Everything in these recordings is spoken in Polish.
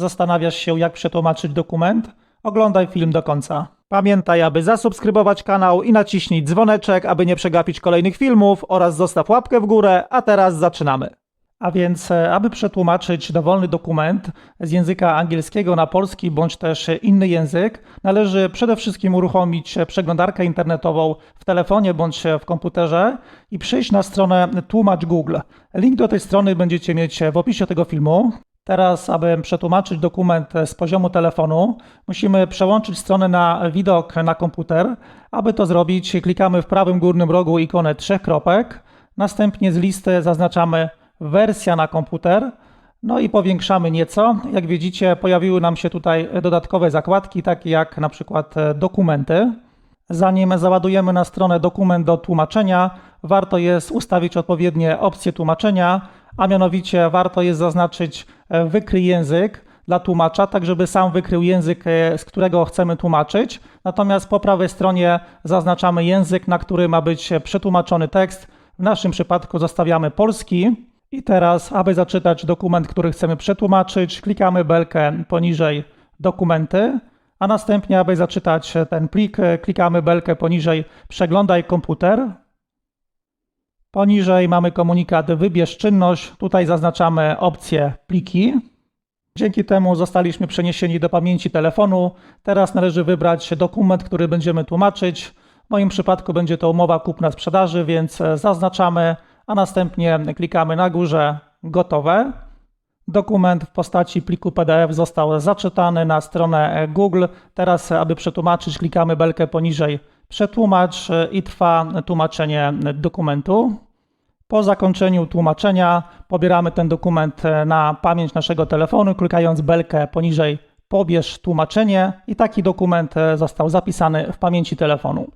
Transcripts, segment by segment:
Zastanawiasz się, jak przetłumaczyć dokument? Oglądaj film do końca. Pamiętaj, aby zasubskrybować kanał i naciśnij dzwoneczek, aby nie przegapić kolejnych filmów oraz zostaw łapkę w górę, a teraz zaczynamy. A więc, e, aby przetłumaczyć dowolny dokument z języka angielskiego na polski bądź też inny język, należy przede wszystkim uruchomić przeglądarkę internetową w telefonie bądź w komputerze i przyjść na stronę Tłumacz Google. Link do tej strony będziecie mieć w opisie tego filmu. Teraz, aby przetłumaczyć dokument z poziomu telefonu, musimy przełączyć stronę na widok na komputer. Aby to zrobić, klikamy w prawym górnym rogu ikonę trzech kropek. Następnie z listy zaznaczamy wersja na komputer. No i powiększamy nieco. Jak widzicie, pojawiły nam się tutaj dodatkowe zakładki, takie jak na przykład e, dokumenty. Zanim załadujemy na stronę dokument do tłumaczenia, warto jest ustawić odpowiednie opcje tłumaczenia, a mianowicie warto jest zaznaczyć e, wykryj język dla tłumacza, tak żeby sam wykrył język, e, z którego chcemy tłumaczyć. Natomiast po prawej stronie zaznaczamy język, na który ma być przetłumaczony tekst. W naszym przypadku zostawiamy polski. I teraz, aby zaczytać dokument, który chcemy przetłumaczyć, klikamy belkę poniżej dokumenty, a następnie, aby zaczytać ten plik, klikamy belkę poniżej przeglądaj komputer. Poniżej mamy komunikat wybierz czynność, tutaj zaznaczamy opcję pliki. Dzięki temu zostaliśmy przeniesieni do pamięci telefonu. Teraz należy wybrać dokument, który będziemy tłumaczyć. W moim przypadku będzie to umowa kupna-sprzedaży, więc zaznaczamy a następnie klikamy na górze gotowe. Dokument w postaci pliku PDF został zaczytany na stronę Google. Teraz, aby przetłumaczyć, klikamy belkę poniżej przetłumacz i trwa tłumaczenie dokumentu. Po zakończeniu tłumaczenia pobieramy ten dokument na pamięć naszego telefonu, klikając belkę poniżej pobierz tłumaczenie i taki dokument został zapisany w pamięci telefonu.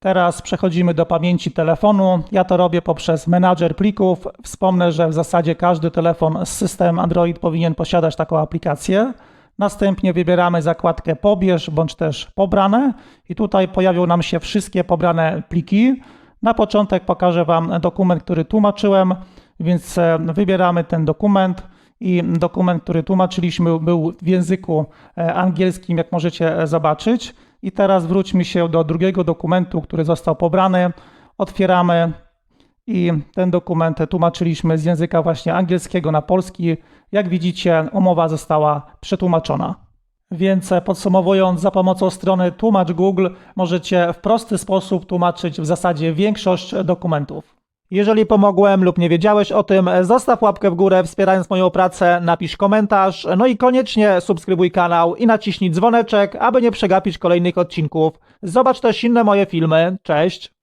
Teraz przechodzimy do pamięci telefonu. Ja to robię poprzez menadżer plików. Wspomnę, że w zasadzie każdy telefon z systemem Android powinien posiadać taką aplikację. Następnie wybieramy zakładkę pobierz bądź też pobrane i tutaj pojawią nam się wszystkie pobrane pliki. Na początek pokażę Wam dokument, który tłumaczyłem, więc e, wybieramy ten dokument i dokument, który tłumaczyliśmy był w języku e, angielskim, jak możecie zobaczyć. I teraz wróćmy się do drugiego dokumentu, który został pobrany. Otwieramy i ten dokument tłumaczyliśmy z języka właśnie angielskiego na polski. Jak widzicie, umowa została przetłumaczona. Więc podsumowując, za pomocą strony Tłumacz Google możecie w prosty sposób tłumaczyć w zasadzie większość dokumentów. Jeżeli pomogłem lub nie wiedziałeś o tym, zostaw łapkę w górę wspierając moją pracę, napisz komentarz, no i koniecznie subskrybuj kanał i naciśnij dzwoneczek, aby nie przegapić kolejnych odcinków. Zobacz też inne moje filmy. Cześć!